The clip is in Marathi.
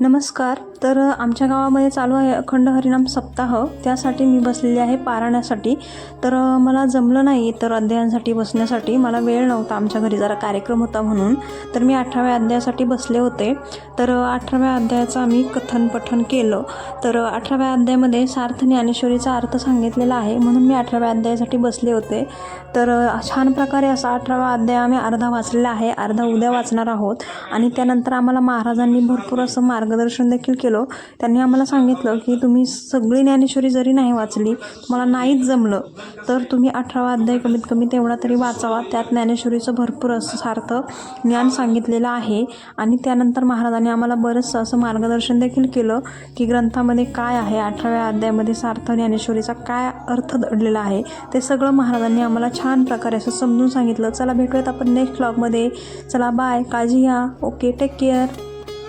नमस्कार. तर आमच्या गावामध्ये चालू आहे अखंड हरिनाम सप्ताह. त्यासाठी मी बसलेली आहे पारण्यासाठी तर मला जमलं नाही तर अध्यायांसाठी बसण्यासाठी. मला वेळ नव्हता आमच्या घरी जरा कार्यक्रम होता म्हणून. तर मी अठराव्या अध्यायासाठी बसले होते. तर अठराव्या अध्यायाचं आम्ही कथन पठन केलं. तर अठराव्या अध्यायामध्ये सार्थ ज्ञानेश्वरीचा अर्थ सांगितलेला आहे म्हणून मी अठराव्या अध्यायासाठी बसले होते. तर छान प्रकारे असा अठरावा अध्याय आम्ही अर्धा वाचलेला आहे. अर्धा उद्या वाचणार आहोत. आणि त्यानंतर आम्हाला महाराजांनी भरपूर असं मार्ग मार्गदर्शन देखील केलं. त्यांनी आम्हाला सांगितलं की तुम्ही सगळी ज्ञानेश्वरी जरी नाही वाचली तुम्हाला नाहीच जमलं तर तुम्ही अठरावा अध्याय कमीत कमी तेवढा तरी वाचावा. त्यात ज्ञानेश्वरीचं भरपूर असं सार्थ ज्ञान सांगितलेलं आहे आणि त्यानंतर महाराजांनी आम्हाला बरंचसं असं मार्गदर्शन देखील केलं की ग्रंथामध्ये काय आहे अठराव्या अध्यायामध्ये सार्थ ज्ञानेश्वरीचा काय अर्थ दडलेला आहे ते सगळं महाराजांनी आम्हाला छान प्रकारे असं समजून सांगितलं. चला भेटूयात आपण नेक्स्ट ब्लॉगमध्ये चला बाय काळजी घ्या. Okay take care